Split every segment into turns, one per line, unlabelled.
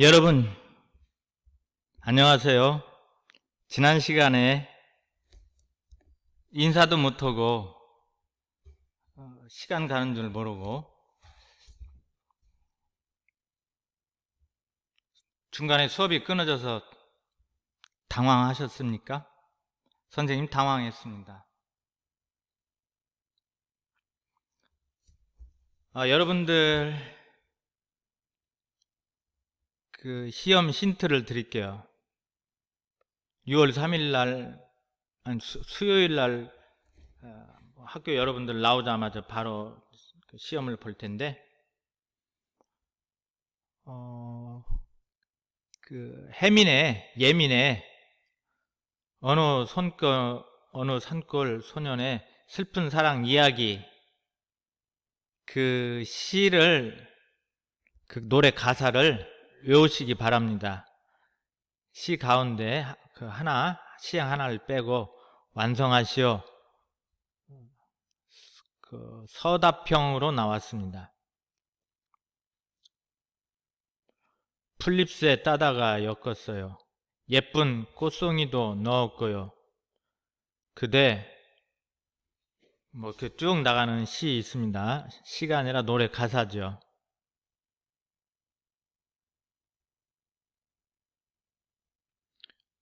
여러분, 안녕하세요. 지난 시간에 인사도 못하고 어, 시간 가는 줄 모르고 중간에 수업이 끊어져서 당황하셨습니까? 선생님 당황했습니다. 아, 여러분들 그 시험 힌트를 드릴게요. 6월 3일 날, 수요일 날 어, 학교 여러분들 나오자마자 바로 그 시험을 볼 텐데, 어, 그 해민의 예민의 어느 손거 어느 산골 소년의 슬픈 사랑 이야기 그 시를 그 노래 가사를 외우시기 바랍니다. 시 가운데 그 하나 시향 하나를 빼고 완성하시오. 그 서답형으로 나왔습니다. 플립스에 따다가 엮었어요. 예쁜 꽃송이도 넣었고요. 그대 뭐 이렇게 쭉 나가는 시 있습니다. 시가 아니라 노래 가사죠.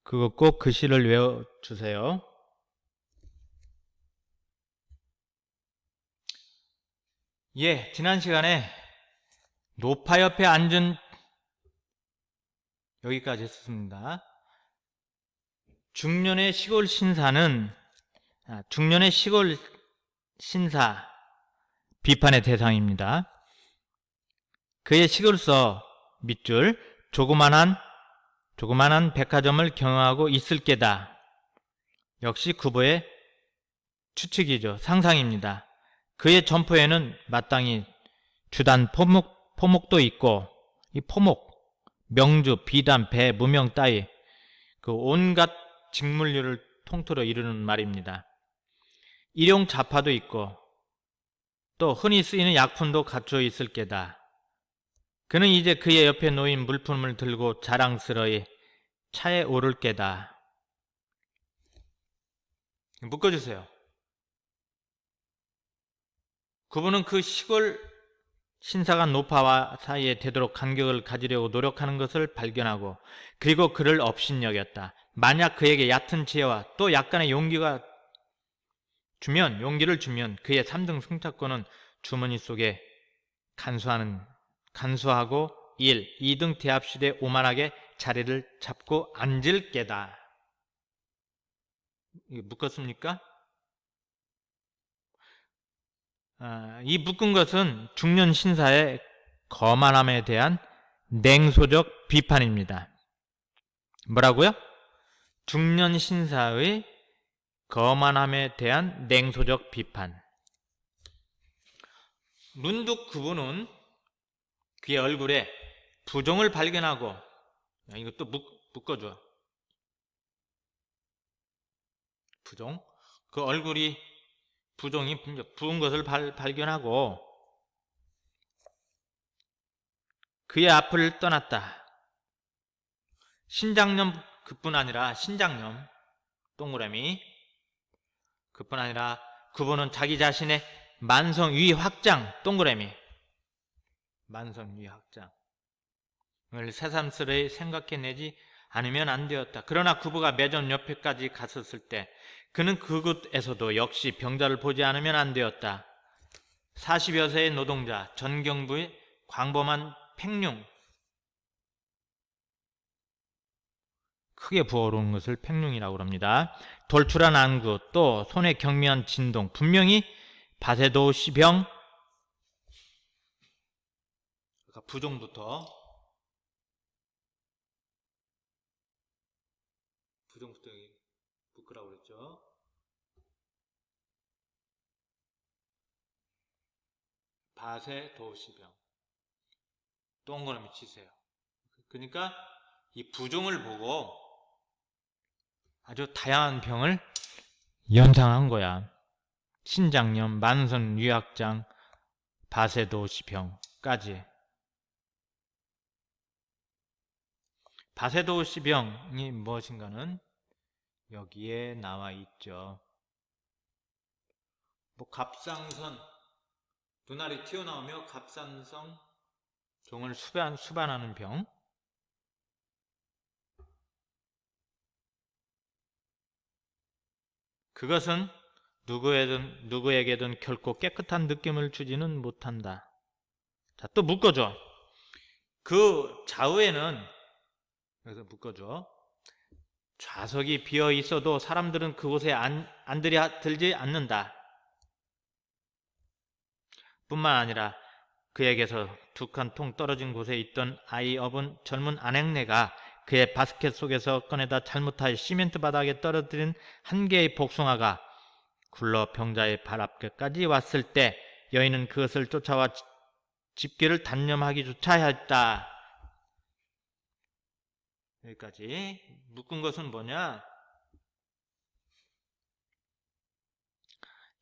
그거 꼭 그 시를 외워주세요. 예, 지난 시간에 노파 옆에 앉은 여기까지 했습니다. 중년의 시골 신사는 아, 중년의 시골 신사 비판의 대상입니다. 그의 시골서 밑줄 조그만한 조그만한 백화점을 경영하고 있을 게다. 역시 구보의 추측이죠. 상상입니다. 그의 점포에는 마땅히 주단 포목, 포목도 있고 이 포목, 명주, 비단, 배, 무명 따위 그 온갖 직물류를 통틀어 이루는 말입니다. 일용 자파도 있고 또 흔히 쓰이는 약품도 갖추어 있을 게다. 그는 이제 그의 옆에 놓인 물품을 들고 자랑스러이 차에 오를 게다. 묶어주세요. 그분은 그 시골 신사가 노파와 사이에 되도록 간격을 가지려고 노력하는 것을 발견하고 그리고 그를 업신여겼다. 만약 그에게 얕은 지혜와 또 약간의 용기가 주면 용기를 주면 그의 3등 승차권은 주머니 속에 간수하는 간수하고 1. 2등 대합실에 오만하게 자리를 잡고 앉을 게다. 묶었습니까? 아, 이 묶은 것은 중년 신사의 거만함에 대한 냉소적 비판입니다. 뭐라고요? 중년 신사의 거만함에 대한 냉소적 비판. 문득 그분은 그의 얼굴에 부종을 발견하고 야, 이것도 묶, 묶어줘. 부종. 그 얼굴이 부종이 부은 것을 발, 발견하고 그의 앞을 떠났다. 신장염 그뿐 아니라 신장염 동그라미 그뿐 아니라 그분은 자기 자신의 만성 위 확장 동그라미 만성 위 확장 을 새삼스레 생각해내지 않으면 안 되었다. 그러나 그부가 매점 옆에까지 갔었을 때 그는 그곳에서도 역시 병자를 보지 않으면 안 되었다. 40여 세의 노동자 전경부의 광범한 팽룡 크게 부어오르는 것을 팽룡이라고 합니다. 돌출한 안구 또 손에 경미한 진동 분명히 바세도 시병 그러니까 부종부터 4세 도시병. 동그라미 치세요. 그러니까 이 부종을 보고 아주 다양한 병을 연상한 거야. 신장염, 만선 유약장, 바세도시병까지. 바세도시병이 무엇인가는 여기에 나와 있죠. 뭐 갑상선 눈알이 튀어나오며 갑상선 종을 수반, 수반하는 병 그것은 누구에든, 누구에게든 결코 깨끗한 느낌을 주지는 못한다. 자, 또 묶어줘. 그 좌우에는, 여기서 묶어줘. 좌석이 비어 있어도 사람들은 그곳에 안, 안 들이 들지 않는다. 뿐만 아니라 그에게서 두 칸 통 떨어진 곳에 있던 아이 업은 젊은 아넥네가 그의 바스켓 속에서 꺼내다 잘못하여 시멘트 바닥에 떨어뜨린 한 개의 복숭아가 굴러 병자의 발 앞까지 왔을 때 여인은 그것을 쫓아와 지- 집게를 단념하기조차 하였다. 여기까지 묶은 것은 뭐냐?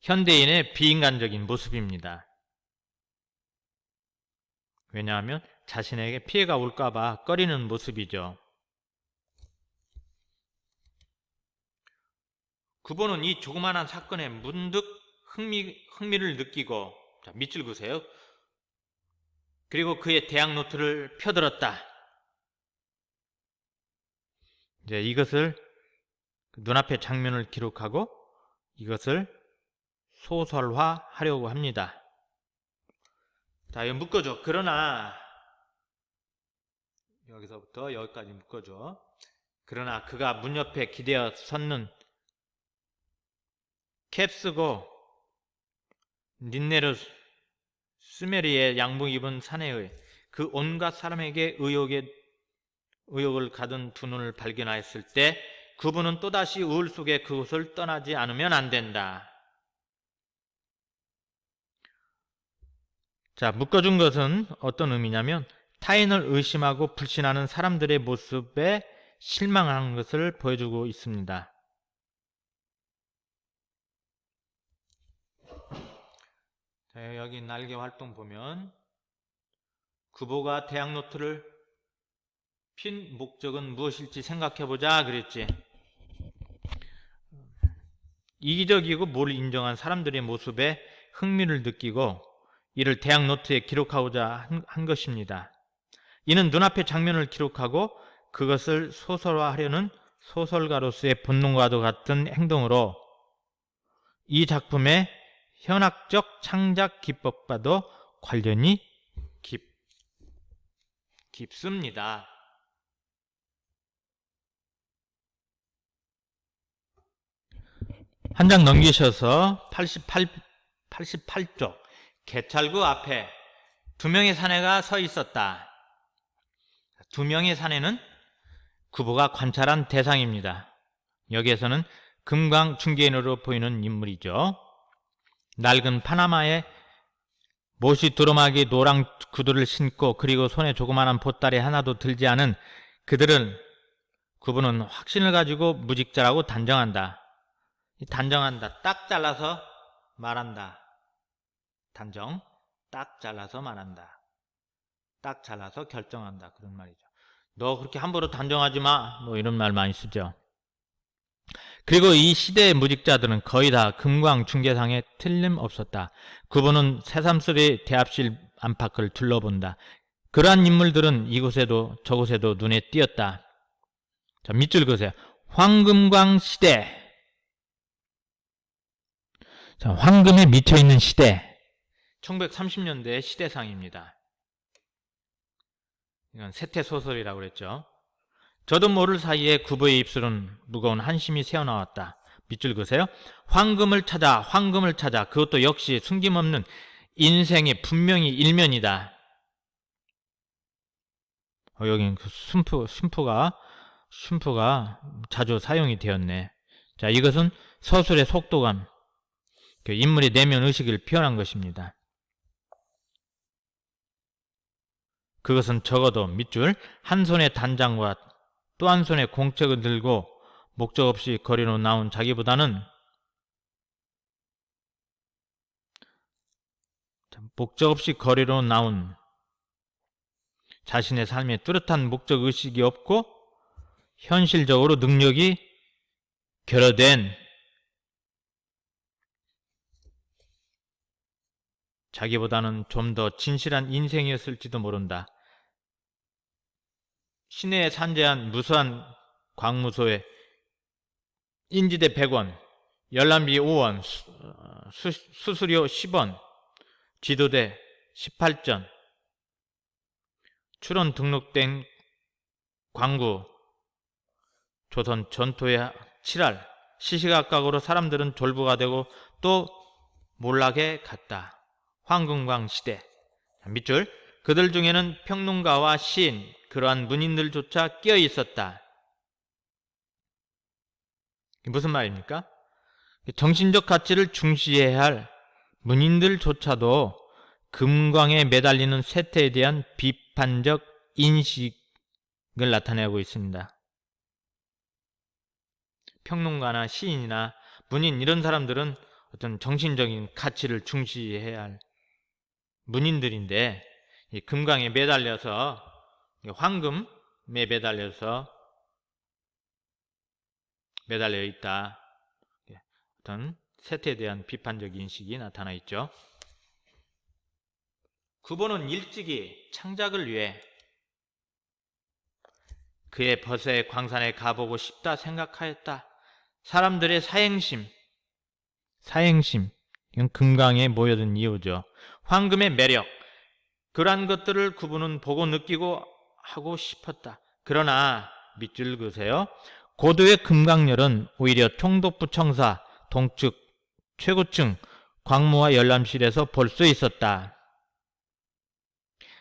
현대인의 비인간적인 모습입니다. 왜냐하면 자신에게 피해가 올까봐 꺼리는 모습이죠. 구보는 이 조그마한 사건에 문득 흥미, 흥미를 느끼고 자, 밑줄 그세요. 그리고 그의 대학 노트를 펴들었다. 이제 이것을 눈앞의 장면을 기록하고 이것을 소설화하려고 합니다. 자, 이거 묶어줘. 그러나 여기서부터 여기까지 묶어줘. 그러나 그가 문 옆에 기대어 섰는 캡 쓰고 닌네르 스메리의 양복 입은 사내의 그 온갖 사람에게 의욕에 의욕을 가둔 두 눈을 발견하였을 때 그분은 또다시 우울 속에 그곳을 떠나지 않으면 안 된다. 자, 묶어준 것은 어떤 의미냐면 타인을 의심하고 불신하는 사람들의 모습에 실망하는 것을 보여주고 있습니다. 자, 여기 날개 활동 보면 구보가 대학 노트를 핀 목적은 무엇일지 생각해보자 그랬지. 이기적이고 뭘 인정한 사람들의 모습에 흥미를 느끼고 이를 대학 노트에 기록하고자 한, 한 것입니다. 이는 눈앞의 장면을 기록하고 그것을 소설화하려는 소설가로서의 본능과도 같은 행동으로 이 작품의 현학적 창작 기법과도 관련이 깊, 깊습니다. 한 장 넘기셔서 88, 88쪽 개찰구 앞에 두 명의 사내가 서 있었다. 두 명의 사내는 구보가 관찰한 대상입니다. 여기에서는 금강 중개인으로 보이는 인물이죠. 낡은 파나마에 못이 두루마기 노랑 구두를 신고 그리고 손에 조그마한 보따리 하나도 들지 않은 그들은 그분은 확신을 가지고 무직자라고 단정한다. 이 단정한다. 딱 잘라서 말한다. 단정. 딱 잘라서 말한다. 딱 잘라서 결정한다. 그런 말이죠. 너 그렇게 함부로 단정하지 마. 뭐 이런 말 많이 쓰죠. 그리고 이 시대의 무직자들은 거의 다 금광 중개상에 틀림없었다. 그분은 새삼스레 대합실 안팎을 둘러본다. 그러한 인물들은 이곳에도 저곳에도 눈에 띄었다. 자, 밑줄 그세요. 황금광 시대. 자, 황금에 미쳐 있는 시대. 1930년대 시대상입니다. 이건 세태 소설이라고 그랬죠. 저도 모를 사이에 구보의 입술은 무거운 한심이 새어나왔다. 밑줄 그세요. 황금을 찾아, 황금을 찾아. 그것도 역시 숨김없는 인생의 분명히 일면이다. 어, 여긴 그 순프, 순프가, 순프가 자주 사용이 되었네. 자, 이것은 서술의 속도감, 그 인물의 내면 의식을 표현한 것입니다. 그것은 적어도 밑줄 한 손에 단장과 또 한 손에 공책을 들고 목적 없이 거리로 나온 자기보다는 목적 없이 거리로 나온 자신의 삶에 뚜렷한 목적 의식이 없고 현실적으로 능력이 결여된 자기보다는 좀 더 진실한 인생이었을지도 모른다. 시내에 산재한 무수한 광무소에 인지대 100원, 열람비 5원, 수, 수, 수료 10원, 지도대 18전, 출원 등록된 광구, 조선 전토의 7할, 시시각각으로 사람들은 졸부가 되고 또 몰락해 갔다. 황금광 시대. 밑줄. 그들 중에는 평론가와 시인, 그러한 문인들조차 끼어 있었다. 무슨 말입니까? 정신적 가치를 중시해야 할 문인들조차도 금광에 매달리는 세태에 대한 비판적 인식을 나타내고 있습니다. 평론가나 시인이나 문인 이런 사람들은 어떤 정신적인 가치를 중시해야 할 문인들인데 이 금강에 매달려서 황금에 매달려서 매달려 있다. 어떤 세태에 대한 비판적 인식이 나타나 있죠. 9번은 일찍이 창작을 위해 그의 벗의 광산에 가보고 싶다 생각하였다. 사람들의 사행심, 사행심, 이건 금강에 모여든 이유죠. 황금의 매력, 그러한 것들을 그분은 보고 느끼고 하고 싶었다. 그러나 밑줄 그세요. 고도의 금강열은 오히려 총독부 청사, 동측, 최고층, 광무와 열람실에서 볼 수 있었다.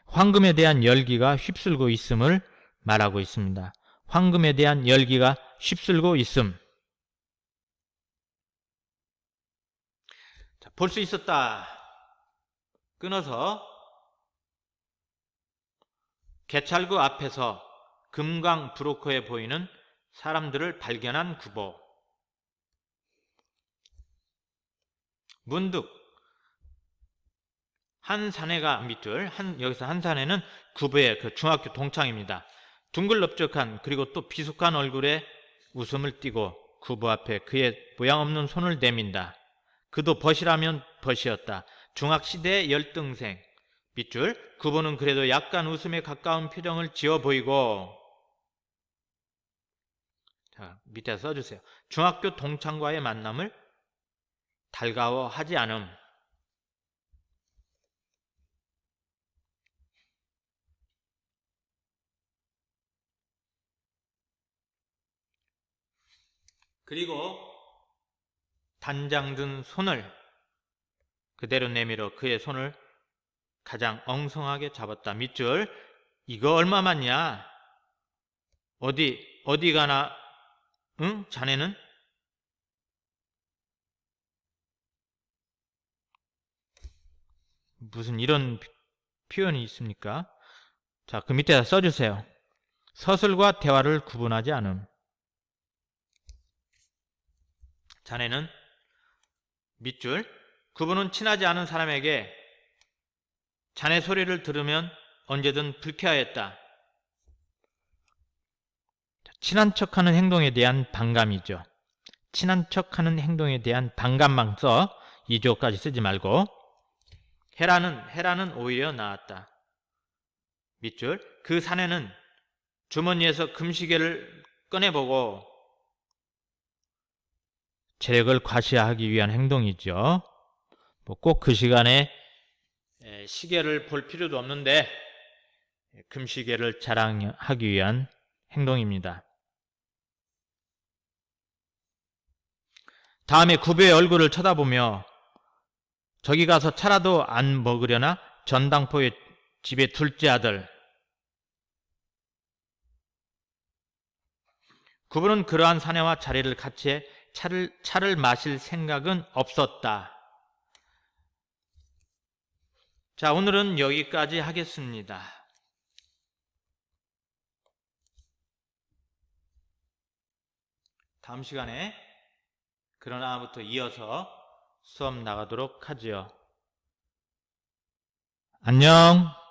황금에 대한 열기가 휩쓸고 있음을 말하고 있습니다. 황금에 대한 열기가 휩쓸고 있음. 볼 수 있었다. 끊어서 개찰구 앞에서 금강 브로커에 보이는 사람들을 발견한 구보. 문득 한 사내가 밑줄 한 여기서 한 사내는 구보의 그 중학교 동창입니다. 둥글럽적한 그리고 또 비숙한 얼굴에 웃음을 띠고 구보 앞에 그의 모양 없는 손을 내민다. 그도 벗이라면 벗이었다. 중학시대의 열등생. 밑줄 구보는 그래도 약간 웃음에 가까운 표정을 지어 보이고 자, 밑에 써주세요. 중학교 동창과의 만남을 달가워하지 않음. 그리고 단장 든 손을 그대로 내밀어 그의 손을 가장 엉성하게 잡았다. 밑줄. 이거 얼마 맞냐? 어디, 어디 가나, 응? 자네는? 무슨 이런 표현이 있습니까? 자, 그 밑에다 써주세요. 서술과 대화를 구분하지 않음. 자네는 밑줄 그분은 친하지 않은 사람에게 자네 소리를 들으면 언제든 불쾌하였다. 친한 척하는 행동에 대한 반감이죠. 친한 척하는 행동에 대한 반감만 써 2조까지 쓰지 말고 헤라는 헤라는 오히려 나았다. 밑줄 그 사내는 주머니에서 금시계를 꺼내보고 체력을 과시하기 위한 행동이죠. 뭐 꼭 그 시간에 시계를 볼 필요도 없는데 금시계를 자랑하기 위한 행동입니다. 다음에 구배의 얼굴을 쳐다보며 저기 가서 차라도 안 먹으려나 전당포의 집의 둘째 아들 구분은 그러한 사내와 자리를 같이 해 차를, 차를 마실 생각은 없었다. 자, 오늘은 여기까지 하겠습니다. 다음 시간에 그러나부터 이어서 수업 나가도록 하지요. 안녕.